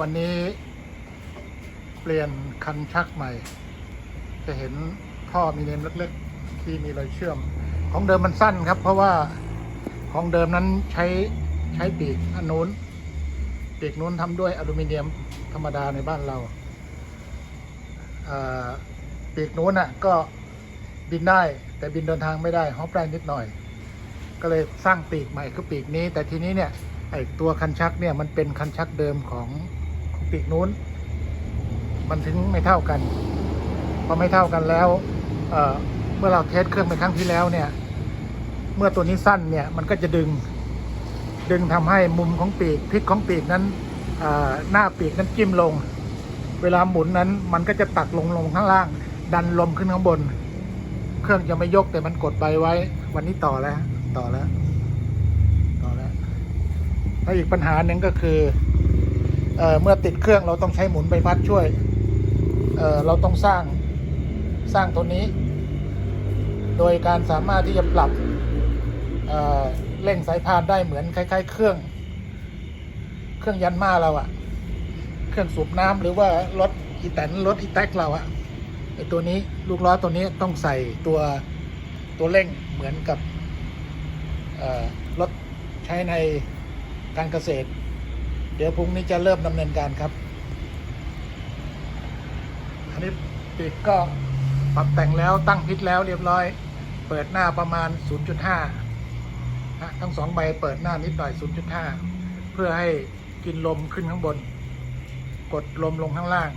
วันนี้เปลี่ยนคันชักใหม่ จะเห็นท่อมีเนมเล็กๆ ที่มีรอยเชื่อม ของเดิมมันสั้นครับ เพราะว่าของเดิมนั้นใช้ใช้ปีกอันนู้นปีกนู้นทำด้วยอลูมิเนียมธรรมดาในบ้านเราปีกนู้นน่ะก็บินได้ แต่บินเดินทางไม่ได้ฮอปได้นิดหน่อย ก็เลยสร้างปีกใหม่คือปีกนี้ แต่ทีนี้เนี่ยไอตัวคันชักเนี่ยมันเป็นคันชักเดิมของ ปีกนู้น มันถึงไม่เท่ากันพอไม่เท่ากันแล้วเเมื่อเราเทสเครื่องไปครั้งที่แล้วเนี่ย เมื่อตัวนี้สั้นเนี่ยมันก็จะดึง ดึงทำให้มุมของปีกพลิกของปีกนั้นหน้าปีกนั้นจิ้มลง เวลาหมุนนั้นมันก็จะตักลงลงข้างล่าง ดันลมขึ้นข้างบน เครื่องจะไม่ยกแต่มันกดใบไว้ วันนี้ต่อแล้ว ต่อแล้ว ต่อแล้ว แล้วอีกปัญหาหนึ่งก็คือ เเมื่อติดเครื่องเราต้องใช้หมุนใบพัดช่วยเเราต้องสร้างสร้างตัวนี้ โดยการสามารถที่จะปรับเเร่งสายพานได้เหมือนคล้าย ๆ เครื่อง เครื่องยันมาเราอะเครื่องสูบน้ำหรือว่ารถอีแตนรถอีแท็กเราอะไอตัวนี้ลูกล้อตัวนี้ต้องใส่ตัวตัวเร่งเหมือนกับรถใช้ในการเกษตร เดี๋ยวพรุ่งนี้จะเริ่มดำเนินการครับ อันนี้ปีกก็ปรับแต่งแล้วตั้งพิษแล้วเรียบร้อย เปิดหน้าประมาณ 0.5นะทั้งสองใบเปิดหน้านิดหน่อย 0.5 เพื่อให้กินลมขึ้นข้างบน กดลมลงข้างล่าง